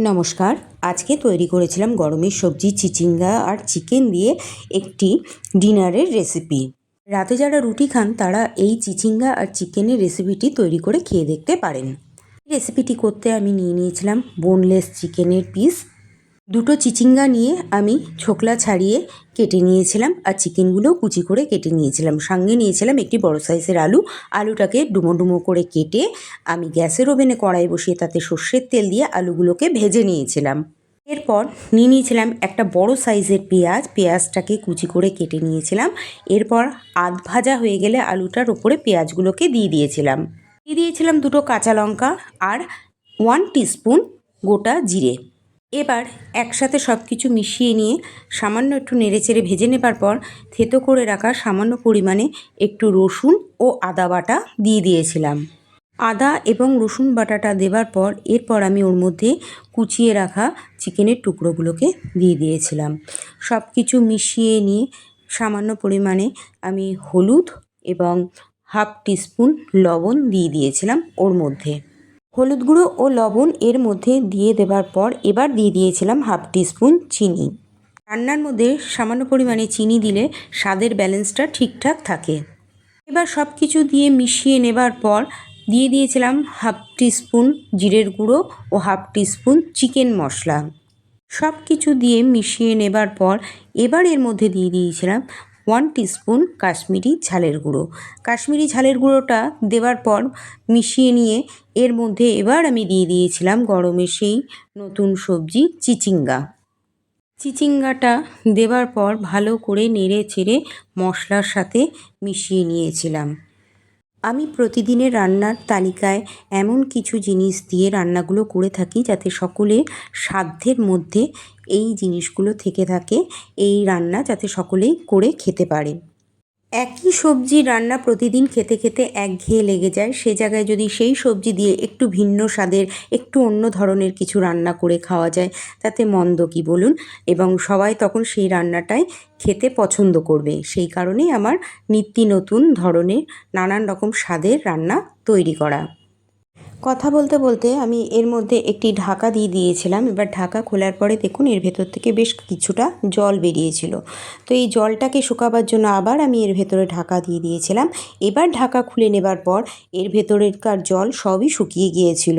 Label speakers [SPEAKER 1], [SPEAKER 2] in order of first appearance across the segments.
[SPEAKER 1] নমস্কার। আজকে তৈরি করেছিলাম গরমের সবজি, চিচিঙ্গা আর চিকেন দিয়ে একটি ডিনারের রেসিপি। রাতে যারা রুটি খান, তারা এই চিচিঙ্গা আর চিকেনের রেসিপিটি তৈরি করে খেয়ে দেখতে পারেন। রেসিপিটি করতে আমি নিয়ে নিয়েছিলাম বোনলেস চিকেনের পিস। দুটো চিচিঙ্গা নিয়ে আমি ছোকলা ছাড়িয়ে কেটে নিয়েছিলাম আর চিকেনগুলোও কুচি করে কেটে নিয়েছিলাম। সঙ্গে নিয়েছিলাম একটি বড় সাইজের আলু। আলুটাকে ডুমো ডুমো করে কেটে আমি গ্যাসের ওভেনে কড়াই বসিয়ে তাতে সর্ষের তেল দিয়ে আলুগুলোকে ভেজে নিয়েছিলাম। এরপর নিয়ে নিয়েছিলাম একটা বড় সাইজের পেঁয়াজ। পেঁয়াজটাকে কুচি করে কেটে নিয়েছিলাম। এরপর আধ ভাজা হয়ে গেলে আলুটার ওপরে পেঁয়াজগুলোকে দিয়ে দিয়েছিলাম। দিয়ে দিয়েছিলাম দুটো কাঁচা লঙ্কা আর ওয়ান টিস্পুন গোটা জিরে। এবার একসাথে সব কিছু মিশিয়ে নিয়ে সামান্য একটু নেড়েচেড়ে ভেজে নেবার পর থেতো করে রাখা সামান্য পরিমাণে একটু রসুন ও আদা বাটা দিয়ে দিয়েছিলাম। আদা এবং রসুন বাটাটা দেবার পর এরপর আমি ওর মধ্যে কুচিয়ে রাখা চিকেনের টুকরোগুলোকে দিয়ে দিয়েছিলাম। সব কিছু মিশিয়ে নিয়ে সামান্য পরিমাণে আমি হলুদ এবং হাফ টিস্পুন লবণ দিয়ে দিয়েছিলাম ওর মধ্যে। হলুদ গুঁড়ো ও লবণ এর মধ্যে দিয়ে দেবার পর এবার দিয়ে দিয়েছিলাম হাফ টিস্পুন চিনি। রান্নার মধ্যে সামান্য পরিমাণে চিনি দিলে স্বাদের ব্যালেন্সটা ঠিকঠাক থাকে। এবার সব কিছু দিয়ে মিশিয়ে নেবার পর দিয়ে দিয়েছিলাম হাফ টিস্পুন জিরের গুঁড়ো ও হাফ টিস্পুন চিকেন মশলা। সব কিছু দিয়ে মিশিয়ে নেবার পর এবার এর মধ্যে দিয়ে দিয়েছিলাম ওয়ান টিস্পুন কাশ্মীরি ঝালের গুঁড়ো। কাশ্মীরি ঝালের গুঁড়োটা দেওয়ার পর মিশিয়ে নিয়ে এর মধ্যে এবার আমি দিয়ে দিয়েছিলাম গরমে সেই নতুন সবজি চিচিঙ্গা। চিচিঙ্গাটা দেওয়ার পর ভালো করে নেড়ে চেড়ে মশলার সাথে মিশিয়ে নিয়েছিলাম। আমি প্রতিদিনের রান্নার তালিকায় এমন কিছু জিনিস দিয়ে রান্নাগুলো করে থাকি যাতে সকলে সাধ্যের মধ্যে এই জিনিসগুলো থেকে থাকে, এই রান্না যাতে সকলেই করে খেতে পারে। একই সবজি রান্না প্রতিদিন খেতে খেতে একঘেয়ে লেগে যায়। সে জায়গায় যদি সেই সবজি দিয়ে একটু ভিন্ন স্বাদের, একটু অন্য ধরনের কিছু রান্না করে খাওয়া যায়, তাতে মন্দ কি বলুন? এবং সবাই তখন সেই রান্নাটাই খেতে পছন্দ করবে। সেই কারণেই আমার নিত্য নতুন ধরনের নানান রকম স্বাদের রান্না তৈরি করা। কথা বলতে বলতে আমি এর মধ্যে একটি ঢাকা দিয়ে দিয়েছিলাম। এবার ঢাকা খোলার পরে দেখুন, এর ভেতর থেকে বেশ কিছুটা জল বেরিয়েছিল। তো এই জলটাকে শুকাবার জন্য আবার আমি এর ভেতরে ঢাকা দিয়ে দিয়েছিলাম। এবার ঢাকা খুলে নেবার পর এর ভেতরেরকার জল সবই শুকিয়ে গিয়েছিল।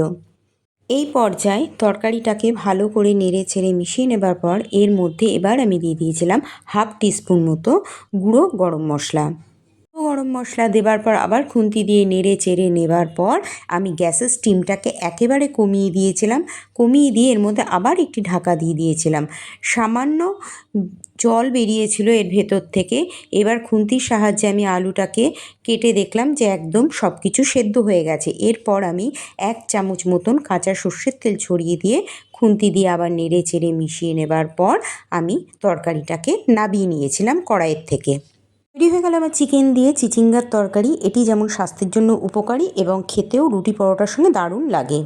[SPEAKER 1] এই পর্যায়ে তরকারিটাকে ভালো করে নেড়ে ছেড়ে মিশিয়ে নেবার পর এর মধ্যে এবার আমি দিয়ে দিয়েছিলাম হাফ টিস্পুন মতো গুঁড়ো গরম মশলা। গরম মশলা দেবার পর আবার খুন্তি দিয়ে নেড়ে চেড়ে নেবার পর আমি গ্যাসের স্টিমটাকে একেবারে কমিয়ে দিয়েছিলাম। কমিয়ে দিয়ে এর মধ্যে আবার একটি ঢাকা দিয়ে দিয়েছিলাম। সামান্য জল বেরিয়েছিল এর ভেতর থেকে। এবার খুন্তির সাহায্যে আমি আলুটাকে কেটে দেখলাম যে একদম সব কিছু সেদ্ধ হয়ে গেছে। এরপর আমি এক চামচ মতন কাঁচা সর্ষের তেল ছড়িয়ে দিয়ে খুন্তি দিয়ে আবার নেড়ে চেড়ে মিশিয়ে নেবার পর আমি তরকারিটাকে নাবিয়ে নিয়েছিলাম কড়াইয়ের থেকে। তৈরি হয়ে গেল আমার চিকেন দিয়ে। চিচিঙ্গার তরকারি, এটি যেমন স্বাস্থ্যের জন্য উপকারী এবং খেতেও রুটি পরোটার সঙ্গে দারুণ লাগে।